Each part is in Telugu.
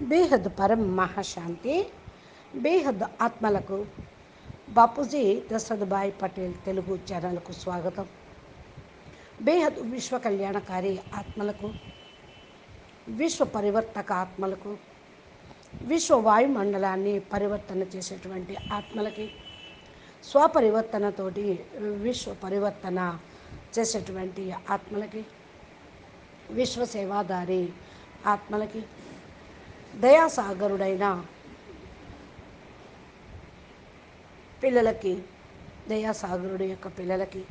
బేహద్ పరం మహాశాంతి బేహద్ ఆత్మలకు బాపూజీ దశరథభాయ్ పటేల్ తెలుగు ఛానల్కు స్వాగతం. బేహద్ విశ్వ కళ్యాణకారి ఆత్మలకు విశ్వ పరివర్తక ఆత్మలకు విశ్వ వాయుమండలాన్ని పరివర్తన చేసేటువంటి ఆత్మలకి స్వపరివర్తనతోటి విశ్వ పరివర్తన చేసేటువంటి ఆత్మలకి విశ్వ సేవాదారి ఆత్మలకి దయాసాగరుడైన పిల్లలకి దయాసాగరుడు యొక్క పిల్లలకి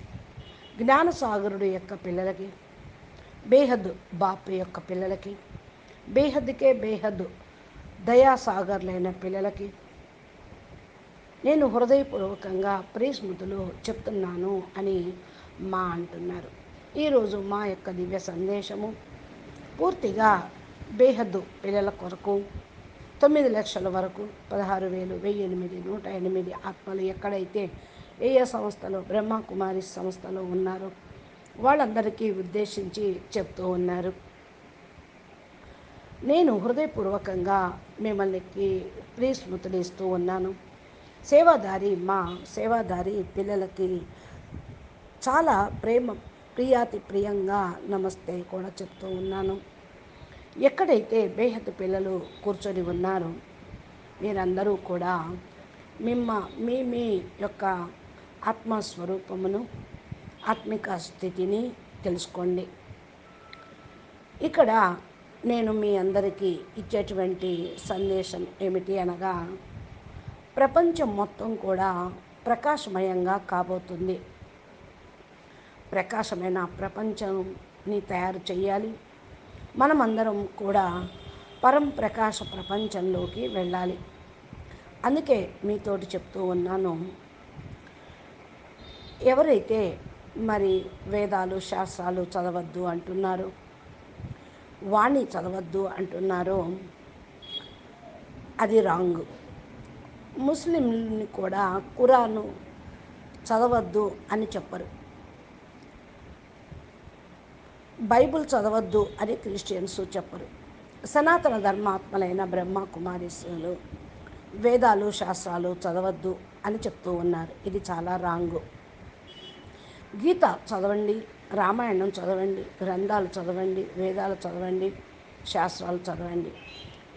జ్ఞానసాగరుడు యొక్క పిల్లలకి బేహద్ బాపు యొక్క పిల్లలకి బేహద్కే బేహద్ దయాసాగర్లైన పిల్లలకి నేను హృదయపూర్వకంగా ప్రేస్మృతులు చెప్తున్నాను అని మా అంటున్నారు. ఈరోజు మా యొక్క దివ్య సందేశము పూర్తిగా బేహద్దు పిల్లల కొరకు తొమ్మిది లక్షల వరకు పదహారు వేలు వెయ్యి ఎనిమిది నూట ఎనిమిది ఆత్మలు ఎక్కడైతే ఏ ఏ సంస్థలో బ్రహ్మకుమారి సంస్థలో ఉన్నారో వాళ్ళందరికీ ఉద్దేశించి చెప్తూ ఉన్నారు. నేను హృదయపూర్వకంగా మిమ్మల్ని ప్రియస్మృతులు ఇస్తూ ఉన్నాను. సేవాదారి మా సేవాదారి పిల్లలకి చాలా ప్రేమ ప్రియాతి ప్రియంగా నమస్తే కూడా చెప్తూ ఉన్నాను. ఎక్కడైతే బేహత్ పిల్లలు కూర్చొని ఉన్నారో మీరందరూ కూడా మిమ్మ మీ మీ యొక్క ఆత్మస్వరూపమును ఆత్మిక స్థితిని తెలుసుకోండి. ఇక్కడ నేను మీ అందరికీ ఇచ్చేటువంటి సందేశం ఏమిటి అనగా ప్రపంచం మొత్తం కూడా ప్రకాశమయంగా కాబోతుంది. ప్రకాశమైన ప్రపంచంని తయారు చేయాలి. మనమందరం కూడా పరం ప్రకాశ ప్రపంచంలోకి వెళ్ళాలి. అందుకే మీతోటి చెప్తూ ఉన్నాను. ఎవరైతే మరి వేదాలు శాస్త్రాలు చదవద్దు అంటున్నారో వాణి చదవద్దు అంటున్నారో అది రాంగ్. ముస్లింని కూడా కురాను చదవద్దు అని చెప్పరు. బైబుల్ చదవద్దు అని క్రిస్టియన్స్ చెప్పరు. సనాతన ధర్మాత్మలైన బ్రహ్మ కుమారీశ్వరులు వేదాలు శాస్త్రాలు చదవద్దు అని చెప్తూ ఉన్నారు. ఇది చాలా రాంగు. గీత చదవండి రామాయణం చదవండి గ్రంథాలు చదవండి వేదాలు చదవండి శాస్త్రాలు చదవండి.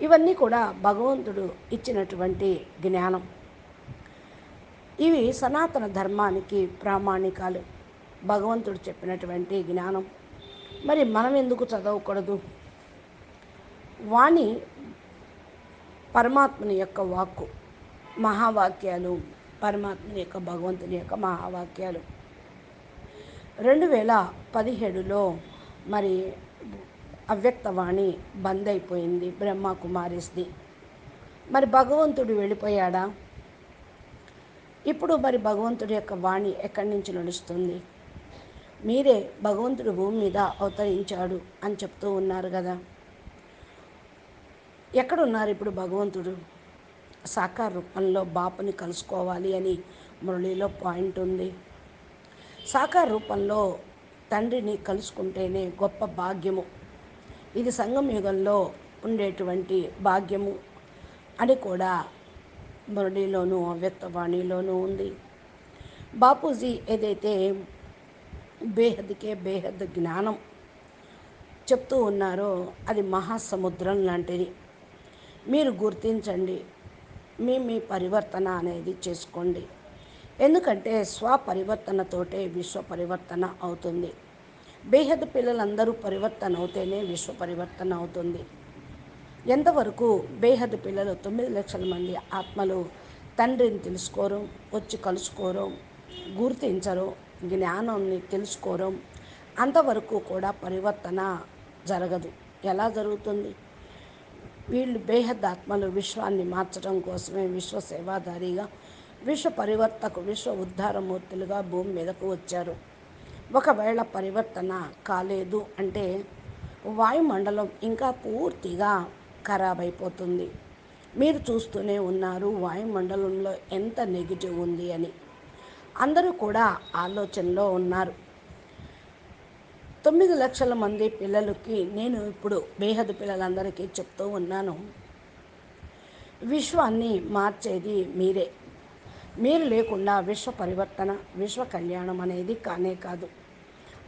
ఇవన్నీ కూడా భగవంతుడు ఇచ్చినటువంటి జ్ఞానం. ఇవి సనాతన ధర్మానికి ప్రామాణికాలు. భగవంతుడు చెప్పినటువంటి జ్ఞానం. మరి మనం ఎందుకు చదవకూడదు? వాణి పరమాత్మని యొక్క వాక్కు మహావాక్యాలు పరమాత్మని యొక్క భగవంతుని యొక్క మహావాక్యాలు. రెండు వేల పదిహేడులో మరి అవ్యక్తవాణి బంద్ అయిపోయింది బ్రహ్మ కుమారిస్ది. మరి భగవంతుడు వెళ్ళిపోయాడా? ఇప్పుడు మరి భగవంతుడి యొక్క వాణి ఎక్కడి నుంచి నడుస్తుంది? మీరే భగవంతుడు భూమి మీద అవతరించాడు అని చెప్తూ ఉన్నారు కదా. ఎక్కడున్నారు ఇప్పుడు భగవంతుడు? సాకార రూపంలో బాపుని కలుసుకోవాలి అని మురళిలో పాయింట్ ఉంది. సాకార రూపంలో తండ్రిని కలుసుకుంటేనే గొప్ప భాగ్యము. ఇది సంగం యుగంలో ఉండేటువంటి భాగ్యము అని కూడా మురళిలోనూ వ్యక్తవాణిలోనూ ఉంది. బాపూజీ ఏదైతే బేహద్కే బేహద్ జ్ఞానం చెప్తూ ఉన్నారో అది మహాసముద్రం లాంటిది. మీరు గుర్తించండి మీ మీ పరివర్తన అనేది చేసుకోండి. ఎందుకంటే స్వపరివర్తనతోటే విశ్వ పరివర్తన అవుతుంది. బేహద్ పిల్లలందరూ పరివర్తన అవుతేనే విశ్వ పరివర్తన అవుతుంది. ఎంతవరకు బేహద్ పిల్లలు తొమ్మిది లక్షల మంది ఆత్మలు తండ్రిని తెలుసుకోరు వచ్చి కలుసుకోరు గుర్తించరు జ్ఞానాన్ని తెలుసుకోవడం అంతవరకు కూడా పరివర్తన జరగదు. ఎలా జరుగుతుంది? వీళ్ళు బేహద్ ఆత్మలు విశ్వాన్ని మార్చడం కోసమే విశ్వ సేవాదారిగా విశ్వ పరివర్తకు విశ్వ ఉద్ధారమూర్తులుగా భూమి మీదకు వచ్చారు. ఒకవేళ పరివర్తన కాలేదు అంటే వాయుమండలం ఇంకా పూర్తిగా ఖరాబ్ అయిపోతుంది. మీరు చూస్తూనే ఉన్నారు వాయుమండలంలో ఎంత నెగిటివ్ ఉంది అని. అందరూ కూడా ఆలోచనలో ఉన్నారు. తొమ్మిది లక్షల మంది పిల్లలకి నేను ఇప్పుడు బేహద్ పిల్లలందరికీ చెప్తూ ఉన్నాను. విశ్వాన్ని మార్చేది మీరే. మీరు లేకుండా విశ్వ పరివర్తన విశ్వ కళ్యాణం అనేది కానే కాదు.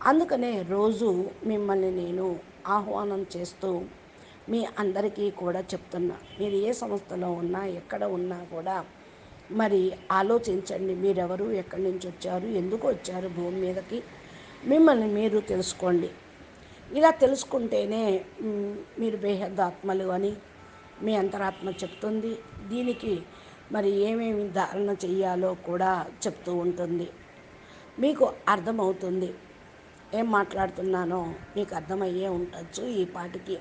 అందుకనే రోజు మిమ్మల్ని నేను ఆహ్వానం చేస్తూ మీ అందరికీ కూడా చెప్తున్నా. మీరు ఏ సంస్థలో ఉన్నా ఎక్కడ ఉన్నా కూడా మరి ఆలోచించండి మీరెవరు ఎక్కడి నుంచి వచ్చారు ఎందుకు వచ్చారు భూమి మీదకి మిమ్మల్ని మీరు తెలుసుకోండి. ఇలా తెలుసుకుంటేనే మీరు బేహద్దాత్మలు అని మీ అంతరాత్మ చెప్తుంది. దీనికి మరి ఏమేమి ధారణ చెయ్యాలో కూడా చెప్తూ ఉంటుంది. మీకు అర్థమవుతుంది. ఏం మాట్లాడుతున్నానో మీకు అర్థమయ్యే ఉండొచ్చు ఈ పాటికి.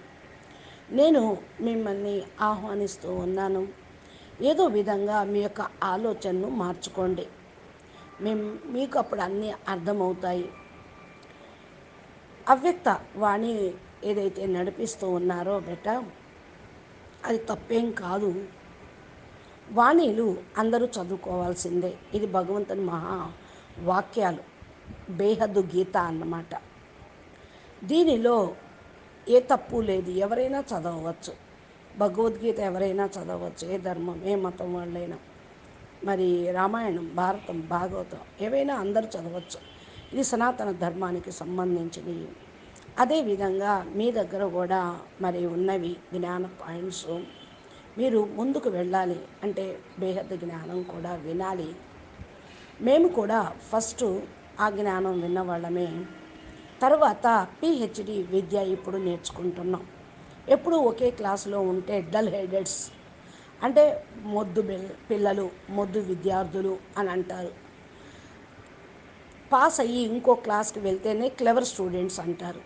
నేను మిమ్మల్ని ఆహ్వానిస్తూ ఉన్నాను. ఏదో విధంగా మీ యొక్క ఆలోచనను మార్చుకోండి. మేము మీకు అప్పుడు అన్నీ అర్థమవుతాయి. అవ్యక్త వాణి ఏదైతే నడిపిస్తూ ఉన్నారో బెట అది తప్పేం కాదు. వాణీలు అందరూ చదువుకోవాల్సిందే. ఇది భగవంతుని మహా వాక్యాలు. బేహద్దు గీత అన్నమాట. దీనిలో ఏ తప్పు లేదు. ఎవరైనా చదవవచ్చు. భగవద్గీత ఎవరైనా చదవచ్చు ఏ ధర్మం ఏ మతం వాళ్ళైనా. మరి రామాయణం భారతం భాగవతం ఏవైనా అందరూ చదవచ్చు. ఇది సనాతన ధర్మానికి సంబంధించినవి. అదేవిధంగా మీ దగ్గర కూడా మరి ఉన్నవి జ్ఞాన పాయింట్స్. మీరు ముందుకు వెళ్ళాలి అంటే బేహద్ జ్ఞానం కూడా వినాలి. మేము కూడా ఫస్ట్ ఆ జ్ఞానం విన్నవాళ్ళమే తర్వాత పిహెచ్డి విద్య ఇప్పుడు నేర్చుకుంటున్నాం. ఎప్పుడూ ఒకే క్లాసులో ఉంటే డల్ హెడెడ్స్ అంటే మొద్దు పిల్లలు మొద్దు విద్యార్థులు అని అంటారు. పాస్ అయ్యి ఇంకో క్లాస్కి వెళ్తేనే క్లెవర్ స్టూడెంట్స్ అంటారు.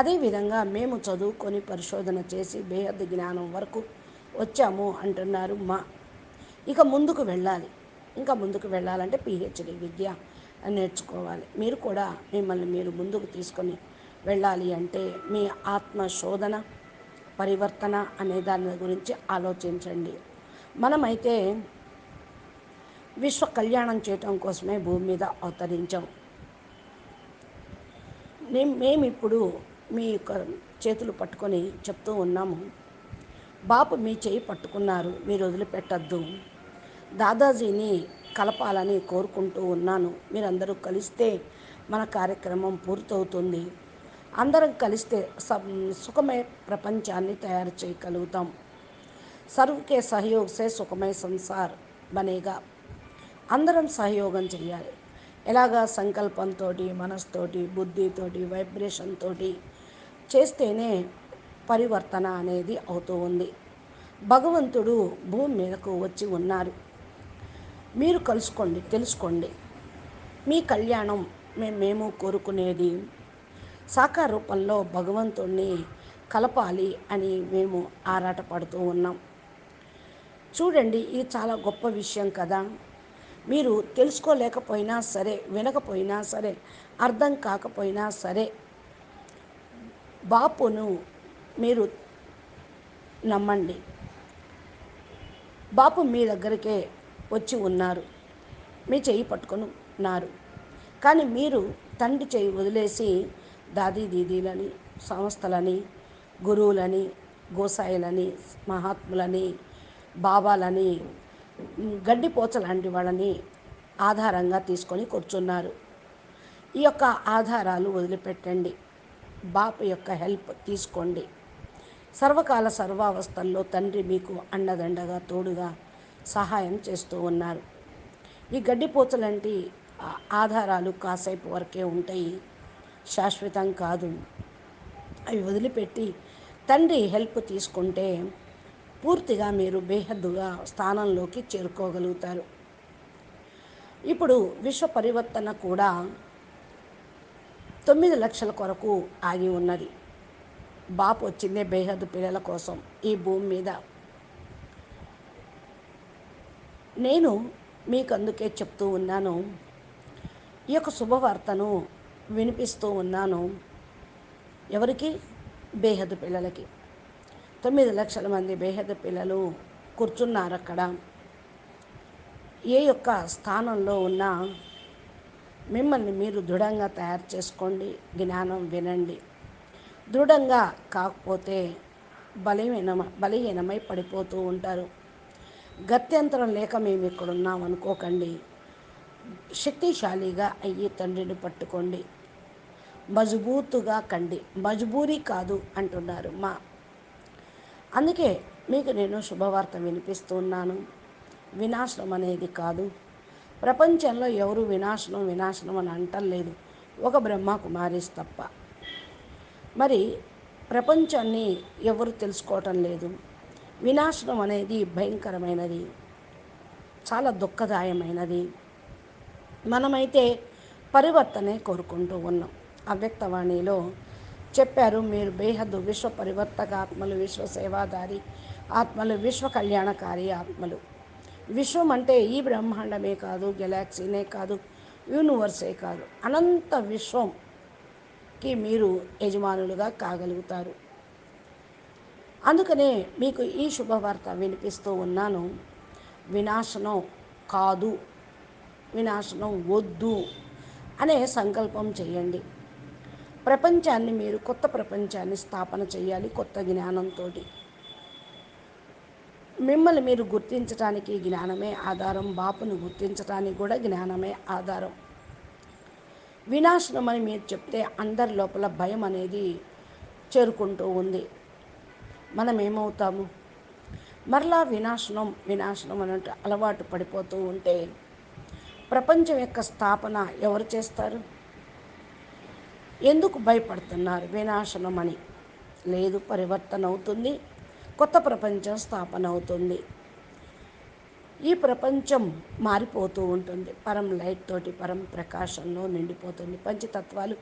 అదేవిధంగా మేము చదువుకొని పరిశోధన చేసి బేహద్ జ్ఞానం వరకు వచ్చాము అంటున్నారు మా. ఇక ముందుకు వెళ్ళాలి. ఇంకా ముందుకు వెళ్ళాలంటే పిహెచ్డి విద్య నేర్చుకోవాలి. మీరు కూడా మిమ్మల్ని మీరు ముందుకు తీసుకొని వెళ్ళాలి అంటే మీ ఆత్మ శోధన పరివర్తన అనే దాని గురించి ఆలోచించండి. మనమైతే విశ్వ కళ్యాణం చేయటం కోసమే భూమి మీద అవతరించాం. మేము ఇప్పుడు మీ యొక్క చేతులు పట్టుకొని చెప్తూ ఉన్నాము. బాపు మీ చేయి పట్టుకున్నారు మీరు వదిలిపెట్టద్దు. దాదాజీని కలపాలని కోరుకుంటూ ఉన్నాను. మీరందరూ కలిస్తే మన కార్యక్రమం పూర్తవుతుంది. అందరం కలిస్తే సుఖమే ప్రపంచాన్ని తయారు చేయగలుగుతాం. సర్వకే సహయోగసే సుఖమే సంసార్ బనేగా అందరం సహయోగం చేయాలి. ఎలాగా సంకల్పంతో మనస్తోటి బుద్ధితోటి వైబ్రేషన్ తోటి చేస్తేనే పరివర్తన అనేది అవుతూ ఉంది. భగవంతుడు భూమి మీదకు వచ్చి ఉన్నారు. మీరు కలుసుకోండి తెలుసుకోండి. మీ కళ్యాణం మేము కోరుకునేది సాకార రూపంలో భగవంతుణ్ణి కలపాలి అని మేము ఆరాటపడుతూ ఉన్నాం. చూడండి ఇది చాలా గొప్ప విషయం కదా. మీరు తెలుసుకోలేకపోయినా సరే వినకపోయినా సరే అర్థం కాకపోయినా సరే బాపును మీరు నమ్మండి. బాపు మీ దగ్గరికే వచ్చి ఉన్నారు. మీ చెయ్యి పట్టుకొని ఉన్నారు కానీ మీరు తండ్రి చేయి వదిలేసి దాదీ దీదీలని సంస్థలని గురువులని గోసాయిలని మహాత్ములని బాబాలని గడ్డిపోచ లాంటి వాళ్ళని ఆధారంగా తీసుకొని కూర్చున్నారు. ఈ యొక్క ఆధారాలు వదిలిపెట్టండి. బాపు యొక్క హెల్ప్ తీసుకోండి. సర్వకాల సర్వావస్థల్లో తండ్రి మీకు అండదండగా తోడుగా సహాయం చేస్తూ ఉన్నారు. ఈ గడ్డిపోచలంటి ఆధారాలు కాసేపు వరకే ఉంటాయి. శాశ్వతం కాదు. అవి వదిలిపెట్టి తండ్రి హెల్ప్ తీసుకుంటే పూర్తిగా మీరు బేహద్దుగా స్థానంలోకి చేరుకోగలుగుతారు. ఇప్పుడు విశ్వ పరివర్తన కూడా తొమ్మిది లక్షల కొరకు ఆగి ఉన్నది. బాపు వచ్చిందే బేహద్దు పిల్లల కోసం ఈ భూమి మీద. నేను మీకు అందుకే చెప్తూ ఉన్నాను. ఈ యొక్క శుభవార్తను వినిపిస్తూ ఉన్నాను ఎవరికి? బేహద పిల్లలకి. తొమ్మిది లక్షల మంది బేహద పిల్లలు కూర్చున్నారు అక్కడ ఏ యొక్క స్థానంలో ఉన్నా మిమ్మల్ని మీరు దృఢంగా తయారు చేసుకోండి జ్ఞానం వినండి. దృఢంగా కాకపోతే బలహీన బలహీనమై పడిపోతూ ఉంటారు. గత్యంతరం లేక మేము ఇక్కడ ఉన్నాం అనుకోకండి. శక్తిశాలిగా అయ్యి తండ్రిని పట్టుకోండి. మజబూతుగా కండి. మజబూరీ కాదు అంటున్నారు మా. అందుకే మీకు నేను శుభవార్త వినిపిస్తున్నాను. వినాశనం అనేది కాదు. ప్రపంచంలో ఎవరు వినాశనం వినాశనం అని అంటలేదు. ఒక బ్రహ్మకుమారిస్ తప్ప. మరి ప్రపంచాన్ని ఎవరు తెలుసుకోవటం లేదు. వినాశనం అనేది భయంకరమైనది. చాలా దుఃఖదాయమైనది. మనమైతే పరివర్తనే కోరుకుంటూ ఉన్నాం. అవ్యక్తవాణిలో చెప్పారు మీరు బేహద్దు విశ్వ పరివర్తక ఆత్మలు విశ్వ సేవాదారి ఆత్మలు. విశ్వ కళ్యాణకారి ఆత్మలు విశ్వం అంటే ఈ బ్రహ్మాండమే కాదు గెలాక్సీనే కాదు యూనివర్సే కాదు. అనంత విశ్వంకి మీరు యజమానులుగా కాగలుగుతారు. అందుకనే మీకు ఈ శుభవార్త వినిపిస్తూ ఉన్నాను. వినాశనం కాదు వినాశనం వద్దు అనే సంకల్పం చేయండి. ప్రపంచాన్ని మీరు కొత్త ప్రపంచాన్ని స్థాపన చేయాలి కొత్త జ్ఞానంతో మిమ్మల్ని మీరు గుర్తించడానికి జ్ఞానమే ఆధారం బాపును గుర్తించడానికి కూడా జ్ఞానమే ఆధారం. వినాశనం అని మీరు చెప్తే అందరి లోపల భయం అనేది చేరుకుంటూ ఉంది. మనం ఏమవుతాము? మరలా వినాశనం వినాశనం అన్నట్టు అలవాటు పడిపోతూ ఉంటే ప్రపంచం యొక్క స్థాపన ఎవరు చేస్తారు? ఎందుకు భయపడుతున్నారు? వినాశనం అని. లేదు పరివర్తన అవుతుంది. కొత్త ప్రపంచం స్థాపన అవుతుంది. ఈ ప్రపంచం మారిపోతూ ఉంటుంది. పరం లైట్ తోటి పరం ప్రకాశంలో నిండిపోతుంది. పంచతత్వాలు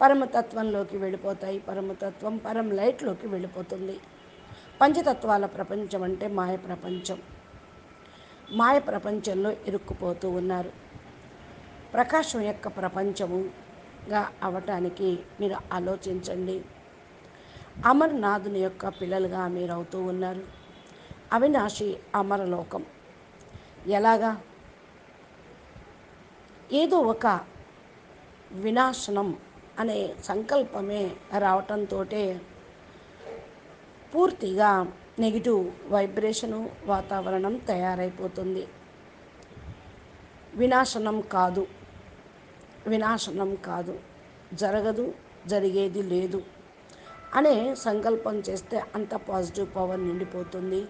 పరమతత్వంలోకి వెళ్ళిపోతాయి. పరమతత్వం పరం లైట్లోకి వెళ్ళిపోతుంది. పంచతత్వాల ప్రపంచం అంటే మాయ ప్రపంచం. మాయ ప్రపంచంలో ఇరుక్కుపోతూ ఉన్నారు. ప్రకాశం యొక్క ప్రపంచము గా అవటానికి మీరు ఆలోచించండి. అమర్నాథుని యొక్క పిల్లలుగా మీరు అవుతూ ఉన్నారు. అవినాశి అమరలోకం. ఎలాగా? ఏదో ఒక వినాశనం అనే సంకల్పమే రావటంతో పూర్తిగా నెగిటివ్ వైబ్రేషను వాతావరణం తయారైపోతుంది. వినాశనం కాదు. వినాశనం కాదు. జరగదు జరిగేది లేదు అనే సంకల్పం చేస్తే అంత పాజిటివ్ పవర్ నిండిపోతుంది.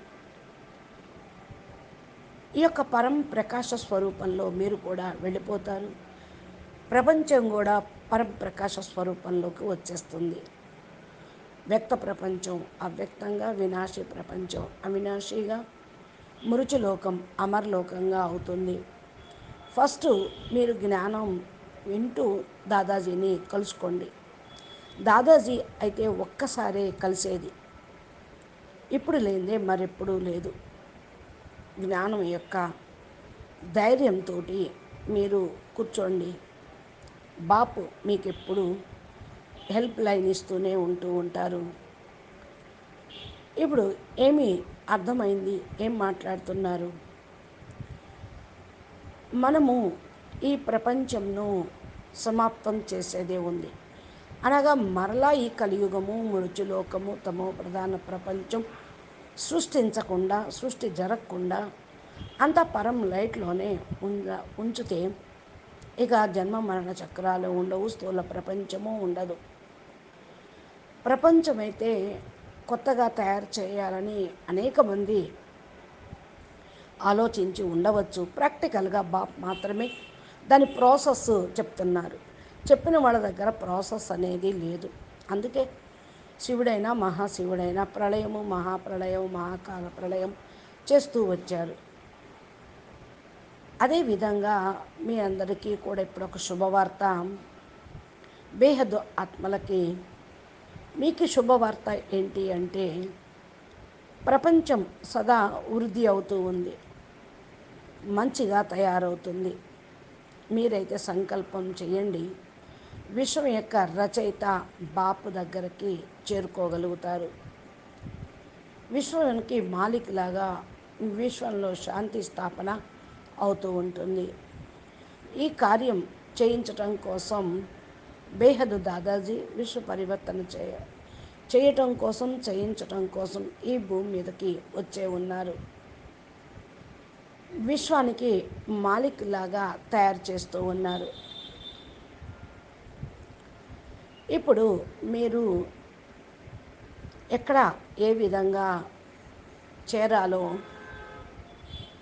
ఈ యొక్క పరం ప్రకాశ స్వరూపంలో మీరు కూడా వెళ్ళిపోతారు. ప్రపంచం కూడా పరం ప్రకాశ స్వరూపంలోకి వచ్చేస్తుంది. వ్యక్త ప్రపంచం అవ్యక్తంగా వినాశి ప్రపంచం అవినాశిగా మృచులోకం అమర్లోకంగా అవుతుంది. ఫస్ట్ మీరు జ్ఞానం వింటూ దాదాజీని కలుసుకోండి. దాదాజీ అయితే ఒక్కసారే కలిసేది. ఇప్పుడు లేదే మరెప్పుడూ లేదు. జ్ఞానం యొక్క ధైర్యంతో మీరు కూర్చోండి. బాపు మీకు ఎప్పుడు హెల్ప్ లైన్ ఇస్తూనే ఉంటూ ఉంటారు. ఇప్పుడు ఏమి అర్థమైంది? ఏం మాట్లాడుతున్నారు? మనము ఈ ప్రపంచంను సమాప్తం చేసేదే ఉంది. అనగా మరలా ఈ కలియుగము మృత్యులోకము తమో ప్రధాన ప్రపంచం సృష్టించకుండా సృష్టి జరగకుండా అంత పరం లైట్లోనే ఉండ ఉంచితే ఇక జన్మ మరణ చక్రాలు ఉండవు స్థూల ప్రపంచము ఉండదు. ప్రపంచమైతే కొత్తగా తయారు చేయాలని అనేక మంది ఆలోచించి ఉండవచ్చు. ప్రాక్టికల్గా బాప్ మాత్రమే దాని ప్రాసెస్ చెప్తున్నారు. చెప్పిన వాళ్ళ దగ్గర ప్రాసెస్ అనేది లేదు. అందుకే శివుడైనా మహాశివుడైనా ప్రళయము మహాప్రళయం మహాకాల ప్రళయం చేస్తూ వచ్చారు. అదేవిధంగా మీ అందరికీ కూడా ఇప్పుడు ఒక శుభవార్త. బేహద్ ఆత్మలకి మీకు శుభవార్త ఏంటి అంటే ప్రపంచం సదా వృద్ధి అవుతూ ఉంది. మంచిగా తయారవుతుంది. మీరైతే సంకల్పం చేయండి విశ్వం యొక్క రచయిత బాపు దగ్గరికి చేరుకోగలుగుతారు. విశ్వానికి మాలికలాగా విశ్వంలో శాంతి స్థాపన అవుతూ ఉంటుంది. ఈ కార్యం చేయించటం కోసం బేహదు దాదాజీ విశ్వ పరివర్తన చేయ చేయటం కోసం చేయించటం కోసం ఈ భూమి మీదకి వచ్చే ఉన్నారు. విశ్వానికి మాలిక్ లాగా తయారు చేస్తూ ఉన్నారు. ఇప్పుడు మీరు ఎక్కడ ఏ విధంగా చేరాలో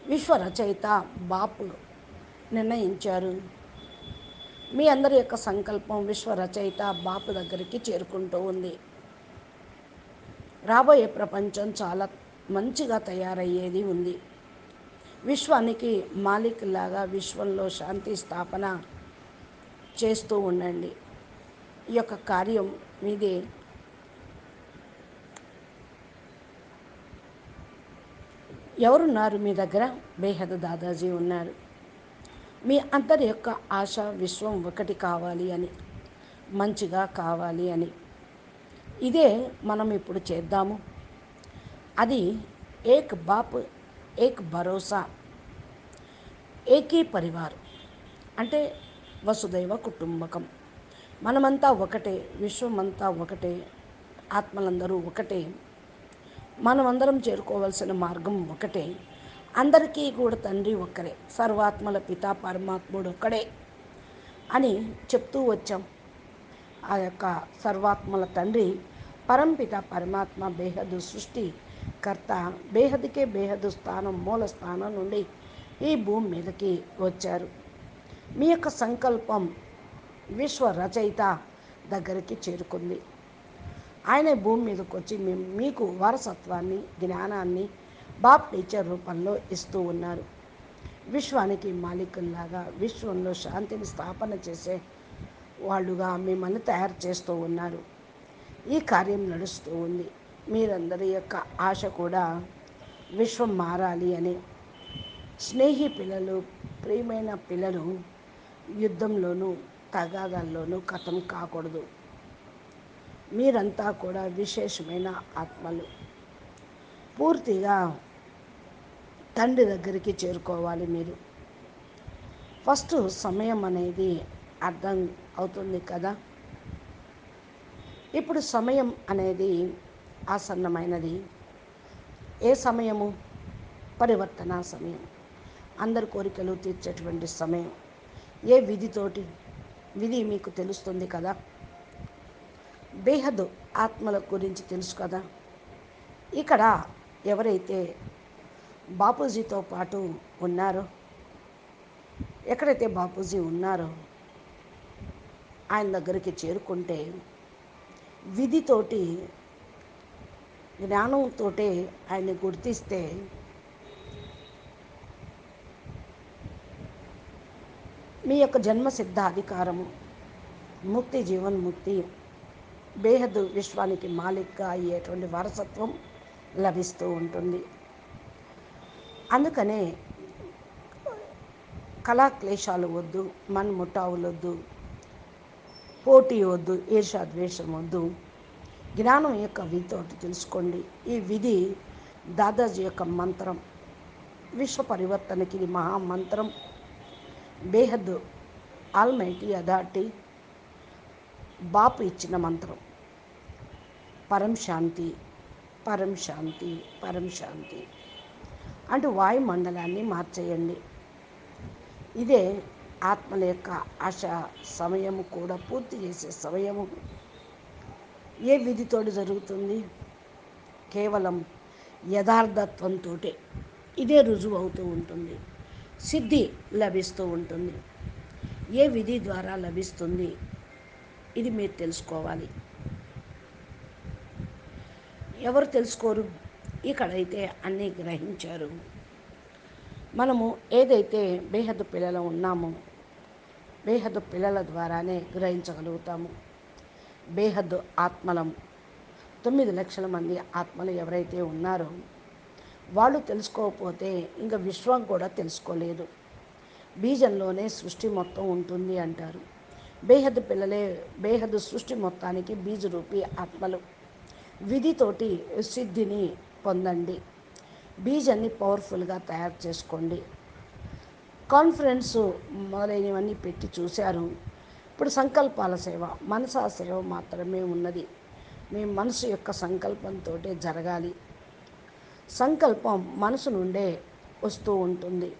విశ్వరచయిత బాపు నిర్ణయించారు. మీ అందరి యొక్క సంకల్పం విశ్వరచయిత బాపు దగ్గరికి చేరుకుంటూ ఉంది. రాబోయే ప్రపంచం చాలా మంచిగా తయారయ్యేది ఉంది. విశ్వానికి మాలిక్ లాగా విశ్వంలో శాంతి స్థాపన చేస్తూ ఉండండి. ఈ యొక్క కార్యం మీదే. ఎవరున్నారు మీ దగ్గర? బేహద దాదాజీ ఉన్నారు. మీ అందరి యొక్క ఆశ విశ్వం ఒకటి కావాలి అని మంచిగా కావాలి అని. ఇదే మనం ఇప్పుడు చేద్దాము. అది ఏక్ బాప్ ఏక్ భరోసా ఏకీ పరివార్ అంటే వసుదైవ కుటుంబకం. మనమంతా ఒకటే విశ్వమంతా ఒకటే ఆత్మలందరూ ఒకటే మనమందరం చేరుకోవాల్సిన మార్గం ఒకటే అందరికీ కూడా తండ్రి ఒక్కరే సర్వాత్మల పిత పరమాత్ముడు ఒక్కడే అని చెప్తూ వచ్చాం. ఆ యొక్క సర్వాత్మల తండ్రి పరంపిత పరమాత్మ బేహదు సృష్టి కర్త బేహద్కే బేహదు స్థానం మూల స్థానం నుండి ఈ భూమి మీదకి వచ్చారు. మీ యొక్క సంకల్పం విశ్వ రచయిత దగ్గరికి చేరుకుంది. ఆయన భూమి మీదకి వచ్చి మేము మీకు వారసత్వాన్ని జ్ఞానాన్ని బాప్ టీచర్ రూపంలో ఇస్తూ ఉన్నారు. విశ్వానికి మాలికుల్లాగా విశ్వంలో శాంతిని స్థాపన చేసే వాళ్ళుగా మిమ్మల్ని తయారు చేస్తూ ఉన్నారు. ఈ కార్యం నడుస్తూ ఉంది. మీరందరి యొక్క ఆశ కూడా విశ్వం మారాలి అని. స్నేహి పిల్లలు ప్రియమైన పిల్లలు యుద్ధంలోనూ తగాదాల్లోనూ కథం కాకూడదు. మీరంతా కూడా విశేషమైన ఆత్మలు. పూర్తిగా తండ్రి దగ్గరికి చేరుకోవాలి మీరు. ఫస్ట్ సమయం అనేది అర్థం అవుతుంది కదా? ఇప్పుడు సమయం అనేది ఆసన్నమైనది. ఏ సమయము? పరివర్తన సమయం. అందరి కోరికలు తీర్చేటువంటి సమయం. ఏ విధితోటి? విధి మీకు తెలుస్తుంది కదా? బేహద్ ఆత్మల గురించి తెలుసు కదా? ఇక్కడ ఎవరైతే బాపూజీతో పాటు ఉన్నారో ఎక్కడైతే బాపూజీ ఉన్నారో ఆయన దగ్గరికి చేరుకుంటే విధితోటి జ్ఞానంతో ఆయన్ని గుర్తిస్తే మీ యొక్క జన్మ సిద్ధ అధికారము ముక్తి జీవన్ముక్తి బేహద్ విశ్వానికి మాలిక్గా అయ్యేటువంటి వారసత్వం లభిస్తూ ఉంటుంది. అందుకనే కళాక్లేశాలు వద్దు మన్ముటావులు వద్దు పోటీ వద్దు ఈర్షాద్వేషం వద్దు జ్ఞానం యొక్క విధితోటి తెలుసుకోండి. ఈ విధి దాదాజీ యొక్క మంత్రం. విశ్వ పరివర్తనకి ఇది మహామంత్రం బేహద్ ఆల్మైటీ అథారిటీ బాపు ఇచ్చిన మంత్రం. పరం శాంతి పరం శాంతి పరం శాంతి. అంటూ వాయుమండలాన్ని మార్చేయండి. ఇదే ఆత్మల యొక్క ఆశ సమయము కూడా పూర్తి చేసే సమయము. ఏ విధితోటి జరుగుతుంది? కేవలం యథార్థత్వంతో ఇదే రుజువు అవుతూ ఉంటుంది. సిద్ధి లభిస్తూ ఉంటుంది. ఏ విధి ద్వారా లభిస్తుంది? ఇది మీరు తెలుసుకోవాలి. ఎవరు తెలుసుకోరు? ఇక్కడైతే అన్నీ గ్రహించారు. మనము ఏదైతే బేహద్దు పిల్లలు ఉన్నామో బేహద్దు పిల్లల ద్వారానే గ్రహించగలుగుతాము. బేహద్దు ఆత్మలం. తొమ్మిది లక్షల మంది ఆత్మలు ఎవరైతే ఉన్నారో వాళ్ళు తెలుసుకోకపోతే ఇంకా విశ్వం కూడా తెలుసుకోలేదు. బీజంలోనే సృష్టి మొత్తం ఉంటుంది అంటారు. బేహద్ పిల్లలే బేహద్ సృష్టి మొత్తానికి బీజరూపి ఆత్మలు. విధితోటి సిద్ధిని పొందండి. బీజాన్ని పవర్ఫుల్గా తయారు చేసుకోండి. కాన్ఫరెన్స్ మొదలైనవన్నీ పెట్టి చూశారు. ఇప్పుడు సంకల్పాల సేవ మనసా సేవ మాత్రమే ఉన్నది. మీ మనసు యొక్క సంకల్పంతో జరగాలి. సంకల్పం మనసు నుండే వస్తూ ఉంటుంది.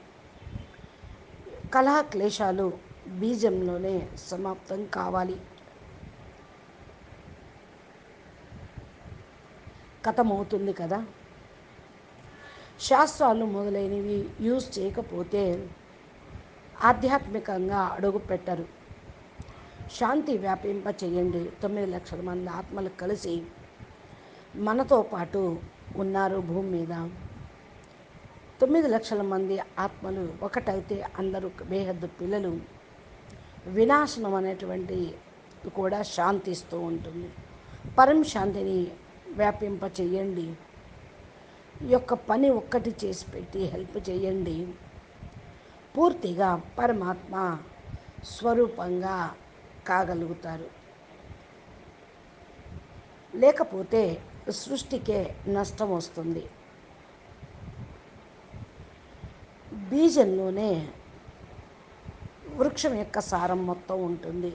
కళాక్లేశాలు బీజంలోనే సమాప్తం కావాలి. కథమవుతుంది కదా? శాస్త్రాలు మొదలైనవి యూజ్ చేయకపోతే ఆధ్యాత్మికంగా అడుగు పెట్టరు శాంతి వ్యాపింప చేయండి తొమ్మిది లక్షల మంది ఆత్మలు కలిసి మనతో పాటు ఉన్నారు భూమి మీద. తొమ్మిది లక్షల మంది ఆత్మలు ఒకటైతే అందరూ బేహద్దు పిల్లలు. వినాశనం అనేటువంటి కూడా శాంతిస్తూ ఉంటుంది. పరం శాంతిని వ్యాపింప చేయండి యొక్క పని ఒక్కటి చేసి పెట్టి హెల్ప్ చేయండి. పూర్తిగా పరమాత్మ స్వరూపంగా కాగలుగుతారు. లేకపోతే సృష్టికే నష్టం వస్తుంది. బీజంలోనే వృక్షం యొక్క సారం మొత్తం ఉంటుంది.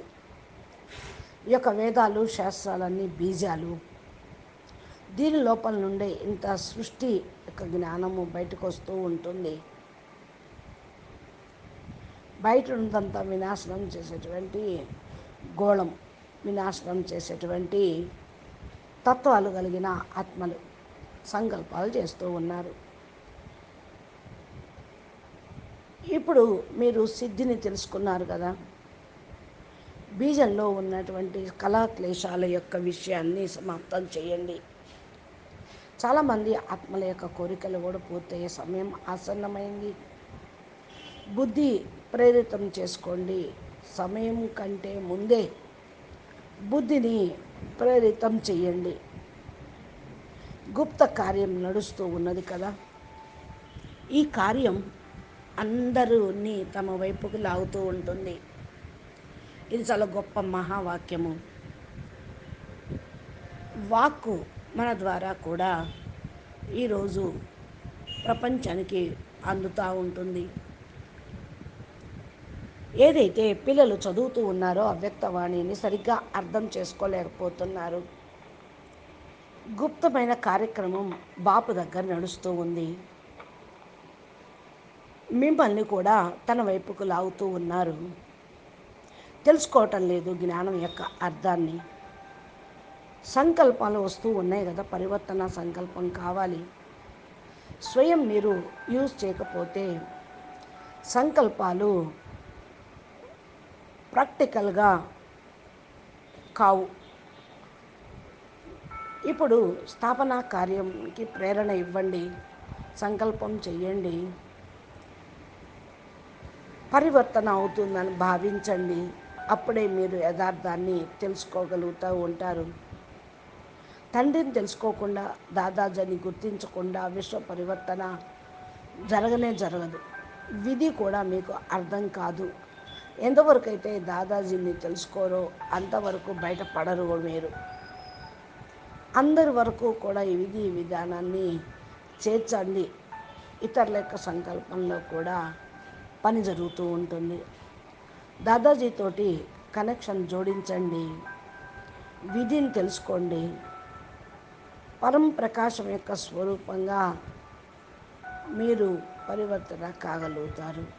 ఈ యొక్క వేదాలు శాస్త్రాలన్నీ బీజాలు. దీని లోపల నుండే ఇంత సృష్టి యొక్క జ్ఞానము బయటకు వస్తూ ఉంటుంది. బయట ఉన్నదంతా వినాశనం చేసేటువంటి గోళం వినాశనం చేసేటువంటి తత్వాలు కలిగిన ఆత్మలు సంకల్పాలు చేస్తూ ఉన్నారు. ఇప్పుడు మీరు సిద్ధిని తెలుసుకున్నారు కదా. బీజంలో ఉన్నటువంటి కళాక్లేశాల యొక్క విషయాన్ని సమాప్తం చేయండి. చాలామంది ఆత్మల యొక్క కోరికలు కూడా పూర్తయ్యే సమయం ఆసన్నమైంది. బుద్ధి ప్రేరితం చేసుకోండి. సమయం కంటే ముందే బుద్ధిని ప్రేరితం చేయండి. గుప్త కార్యం నడుస్తూ ఉన్నది కదా? ఈ కార్యం అందరూని తమ వైపుకు లాగుతూ ఉంటుంది. ఇది చాలా గొప్ప మహావాక్యము. వాక్కు మన ద్వారా కూడా ఈరోజు ప్రపంచానికి అందుతూ ఉంటుంది. ఏదైతే పిల్లలు చదువుతూ ఉన్నారో అవ్యక్తవాణిని సరిగ్గా అర్థం చేసుకోలేకపోతున్నారు. గుప్తమైన కార్యక్రమం బాపు దగ్గర నడుస్తూ ఉంది. మిమ్మల్ని కూడా తన వైపుకు లాగుతూ ఉన్నారు. తెలుసుకోవటం లేదు జ్ఞానం యొక్క అర్థాన్ని. సంకల్పాలు వస్తూ ఉన్నాయి కదా పరివర్తన సంకల్పం కావాలి. స్వయం మీరు యూజ్ చేయకపోతే సంకల్పాలు ప్రాక్టికల్గా కావు. ఇప్పుడు స్థాపన కార్యంకి ప్రేరణ ఇవ్వండి సంకల్పం చెయ్యండి. పరివర్తన అవుతుందని భావించండి. అప్పుడే మీరు యథార్థాన్ని తెలుసుకోగలుగుతూ ఉంటారు. తండ్రిని తెలుసుకోకుండా దాదాజని గుర్తించకుండా విశ్వ పరివర్తన జరగనే జరగదు. విధి కూడా మీకు అర్థం కాదు. ఎంతవరకు అయితే దాదాజీని తెలుసుకోరో అంతవరకు బయటపడరు మీరు. అందరి వరకు కూడా ఈ విధి విధానాన్ని చేర్చండి. ఇతరుల యొక్క సంకల్పంలో కూడా పని జరుగుతూ ఉంటుంది. దాదాజీతోటి కనెక్షన్ జోడించండి. విధిని తెలుసుకోండి. పరం ప్రకాశం యొక్క స్వరూపంగా మీరు పరివర్తన కాగలుగుతారు.